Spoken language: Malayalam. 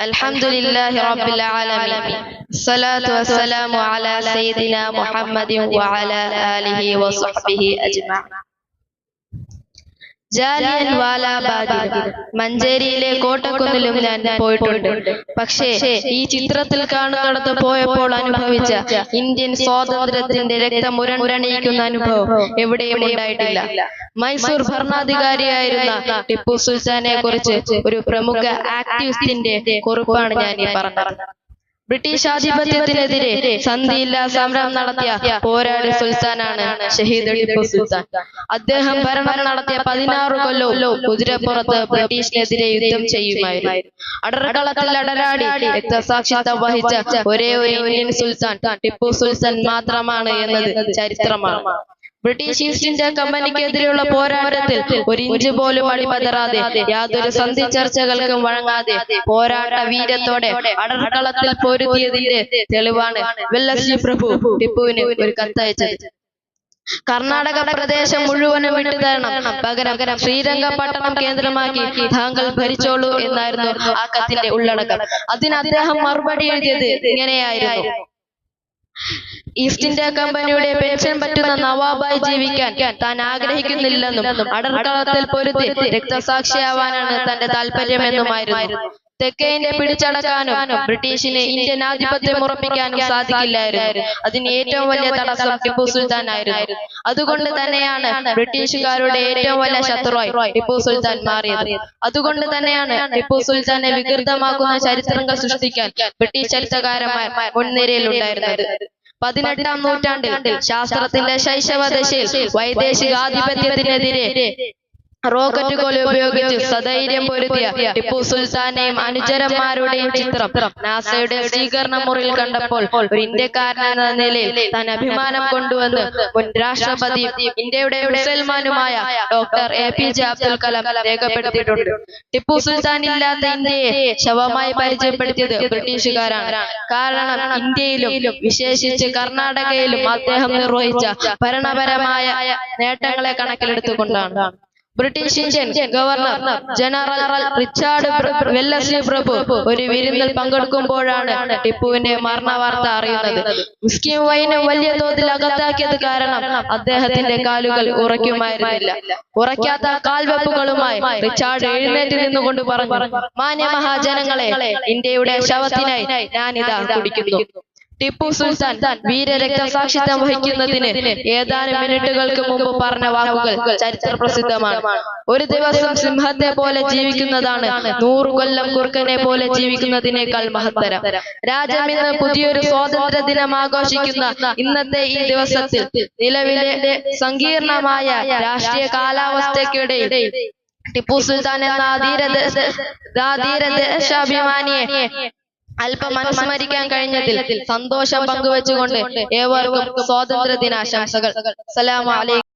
الحمد لله رب العالمين. الصلاة والسلام على سيدنا محمد وعلى آله وصحبه أجمعين. ജാലിയൻ മഞ്ചേരിയിലെ കോട്ടക്കുന്നിലും ഞാൻ പോയിട്ടുണ്ട്. പക്ഷേ ഈ ചിത്രത്തിൽ കാണുന്നിടത്ത് പോയപ്പോൾ അനുഭവിച്ച ഇന്ത്യൻ സ്വാതന്ത്ര്യത്തിന്റെ രക്തം രക്തമുരമുരണിയിക്കുന്ന അനുഭവം എവിടെയും ഉണ്ടായിട്ടില്ല. മൈസൂർ ഭരണാധികാരിയായിരുന്ന ടിപ്പു സുൽത്താനെ കുറിച്ച് ഒരു പ്രമുഖ ആക്ടിവിസ്റ്റിന്റെ കുറിപ്പാണ് ഞാൻ ഈ പറഞ്ഞത്. ബ്രിട്ടീഷ് ആധിപത്യത്തിനെതിരെ സന്ധിയില്ലാ സമരം നടത്തിയ പോരാളി സുൽത്താനാണ് ഷഹീദ് ടിപ്പു സുൽത്താൻ. അദ്ദേഹം ഭരണം നടത്തിയ പതിനാറ് കൊല്ലവും കുതിരപ്പുറത്ത് ബ്രിട്ടീഷിനെതിരെ യുദ്ധം ചെയ്യുമായിരുന്നു. അടരാടി രക്തസാക്ഷിത്വം വഹിച്ച ഒരേ ഒരു ഇന്ത്യൻ സുൽത്താൻ ടിപ്പു സുൽത്താൻ മാത്രമാണ് എന്നത് ചരിത്രമാണ്. ബ്രിട്ടീഷ് ഈസ്റ്റ് ഇന്ത്യ കമ്പനിക്കെതിരെയുള്ള പോരാട്ടത്തിൽ ഒരു ഇഞ്ച് പോലും അടിപതറാതെ യാതൊരു സന്ധി ചർച്ചകൾക്കും വഴങ്ങാതെ പോരാട്ട വീരത്തോടെ അടർക്കളത്തിൽ പൊരുതിയതിന്റെ തെളിവാണ് വെല്ലശ്രീ പ്രഭു ടിപ്പുവിന് ഒരു കത്തയച്ചത് കർണാടക പ്രദേശം മുഴുവനും വിട്ടുതരണം പകരം ശ്രീരംഗപട്ടണം കേന്ദ്രമാക്കി താങ്കൾ ഭരിച്ചോളൂ എന്നായിരുന്നു ആ കത്തിന്റെ ഉള്ളടക്കം. അതിന് അദ്ദേഹം മറുപടി എഴുതിയത് ഇങ്ങനെയായിരുന്നു. ഈസ്റ്റ് ഇന്ത്യ കമ്പനിയുടെ പെൻഷൻ പറ്റുന്ന നവാബായി ജീവിക്കാൻ താൻ ആഗ്രഹിക്കുന്നില്ലെന്നും അടർക്കളത്തിൽ പൊരുതി രക്തസാക്ഷിയാവാനാണ് തന്റെ താല്പര്യമെന്നുമായിരുന്നു തെക്കേ ഇന്ത്യ പിടിച്ചടക്കാനും ബ്രിട്ടീഷിന് ഇന്ത്യൻ ആധിപത്യം ഉറപ്പിക്കാനും സാധിക്കില്ലായിരുന്നു. അതിന് ഏറ്റവും വലിയ തടസ്സം ടിപ്പു സുൽത്താൻ ആയിരുന്നു. അതുകൊണ്ട് തന്നെയാണ് ബ്രിട്ടീഷുകാരുടെ ഏറ്റവും വലിയ ശത്രുവായി ടിപ്പു സുൽത്താൻ മാറിയത്. അതുകൊണ്ട് തന്നെയാണ് ടിപ്പു സുൽത്താനെ വികൃതമാക്കുന്ന ചരിത്രങ്ങൾ സൃഷ്ടിക്കാൻ ബ്രിട്ടീഷ് ചരിത്രകാരന്മാർ മുൻനിരയിലുണ്ടായിരുന്നത്. പതിനെട്ടാം നൂറ്റാണ്ടിൽ ശാസ്ത്രത്തിന്റെ ശൈശവദശയിൽ വൈദേശികാധിപത്യത്തിനെതിരെ റോക്കറ്റുകൾ ഉപയോഗിച്ച് സധൈര്യം പൊരുതിയ ടിപ്പു സുൽത്താനെയും അനുചരന്മാരുടെയും ചിത്രം നാസയുടെ സ്വീകരണ മുറിയിൽ കണ്ടപ്പോൾ ഒരു ഇന്ത്യക്കാരനെന്ന നിലയിൽ താൻ അഭിമാനം കൊണ്ടുവന്ന് മുൻ രാഷ്ട്രപതി ഇന്ത്യയുടെ മുസൽമാനുമായ doctor A P J Abdul Kalam രേഖപ്പെടുത്തിയിട്ടുണ്ട്. ടിപ്പു സുൽത്താൻ ഇല്ലാത്ത ഇന്ത്യയെ ശവമായി പരിചയപ്പെടുത്തിയത് ബ്രിട്ടീഷുകാരാണ്. കാരണം ഇന്ത്യയിലും വിശേഷിച്ച് കർണാടകയിലും അദ്ദേഹം നിർവഹിച്ച ഭരണപരമായ നേട്ടങ്ങളെ കണക്കിലെടുത്തുകൊണ്ടാണ്. British Indian governor general Richard Wellesley പ്രഭു ഒരു വിരുന്നിൽ പങ്കെടുക്കുമ്പോഴാണ് ടിപ്പുവിന്റെ മരണ വാർത്ത അറിയുന്നത്. മുസ്ലിം വൈനെ വലിയ തോതിൽ അകത്താക്കിയത് കാരണം അദ്ദേഹത്തിന്റെ കാലുകൾ ഉറയ്ക്കുമായിരുന്നില്ല. ഉറയ്ക്കാത്ത കാൽവെപ്പുകളുമായി റിച്ചാർഡ് എഴുന്നേറ്റ് നിന്നുകൊണ്ട് പറഞ്ഞു മാന്യ മഹാജനങ്ങളെ ഇന്ത്യയുടെ ശവത്തിനായി ഞാനിതാ കുടിക്കുന്നു. ടിപ്പു സുൽത്താൻ വീരരക്തസാക്ഷിത്വം വഹിക്കുന്നതിന് ഏതാനും മിനിറ്റുകൾക്ക് മുമ്പ് പറഞ്ഞ വാക്കുകൾ ചരിത്ര പ്രസിദ്ധമാണ് ഒരു ദിവസം സിംഹത്തെ പോലെ ജീവിക്കുന്നതാണ് നൂറു കൊല്ലം കുറുക്കനെ പോലെ ജീവിക്കുന്നതിനേക്കാൾ മഹത്തരം. രാജ്യം ഇന്ന് പുതിയൊരു സ്വാതന്ത്ര്യ ദിനം ആഘോഷിക്കുന്ന ഇന്നത്തെ ഈ ദിവസത്തിൽ നിലവിലെ സങ്കീർണമായ രാഷ്ട്രീയ കാലാവസ്ഥയ്ക്കിടയിൽ ടിപ്പു സുൽത്താൻ എന്ന ധീര ധീരദേശാഭിമാനിയെ അല്പം അനുസ്മരിക്കാൻ കഴിഞ്ഞതിൽ സന്തോഷം പങ്കുവെച്ചുകൊണ്ട് ഏവർക്കും സ്വാതന്ത്ര്യ ദിനാശംസകൾ സലാം അലൈക്കും.